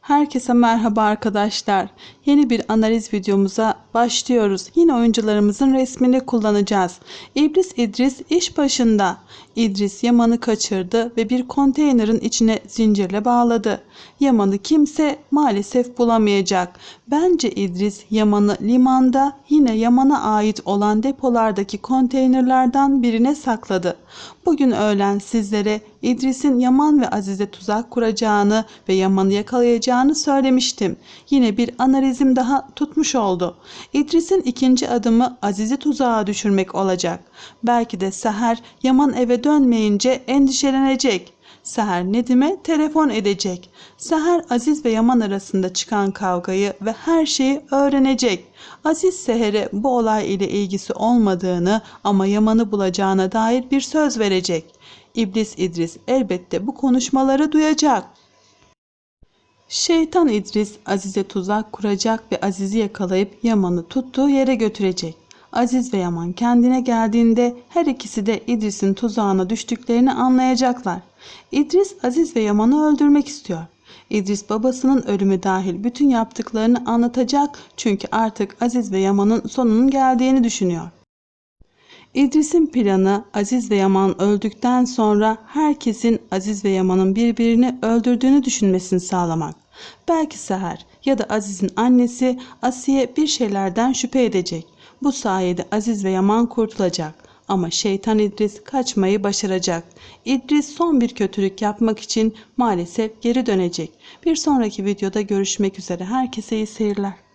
Herkese merhaba arkadaşlar. Yeni bir analiz videomuza başlıyoruz. Yine oyuncularımızın resmini kullanacağız. İblis İdris iş başında. İdris Yaman'ı kaçırdı ve bir konteynerin içine zincirle bağladı. Yaman'ı kimse maalesef bulamayacak. Bence İdris Yaman'ı limanda yine Yaman'a ait olan depolardaki konteynerlardan birine sakladı. Bugün öğlen sizlere İdris'in Yaman ve Azize tuzak kuracağını ve Yaman'ı yakalayacağını söylemiştim. Yine bir analizim daha tutmuş oldu. İdris'in ikinci adımı Aziz'i tuzağa düşürmek olacak. Belki de Seher Yaman eve dönmeyince endişelenecek. Seher Nedim'e telefon edecek. Seher Aziz ve Yaman arasında çıkan kavgayı ve her şeyi öğrenecek. Aziz Seher'e bu olay ile ilgisi olmadığını ama Yaman'ı bulacağına dair bir söz verecek. İblis İdris elbette bu konuşmaları duyacak. Şeytan İdris Aziz'e tuzak kuracak ve Aziz'i yakalayıp Yaman'ı tuttuğu yere götürecek. Aziz ve Yaman kendine geldiğinde her ikisi de İdris'in tuzağına düştüklerini anlayacaklar. İdris Aziz ve Yaman'ı öldürmek istiyor. İdris babasının ölümü dahil bütün yaptıklarını anlatacak çünkü artık Aziz ve Yaman'ın sonunun geldiğini düşünüyor. İdris'in planı Aziz ve Yaman öldükten sonra herkesin Aziz ve Yaman'ın birbirini öldürdüğünü düşünmesini sağlamak. Belki Seher ya da Aziz'in annesi Asiye bir şeylerden şüphe edecek. Bu sayede Aziz ve Yaman kurtulacak. Ama şeytan İdris kaçmayı başaracak. İdris son bir kötülük yapmak için maalesef geri dönecek. Bir sonraki videoda görüşmek üzere. Herkese iyi seyirler.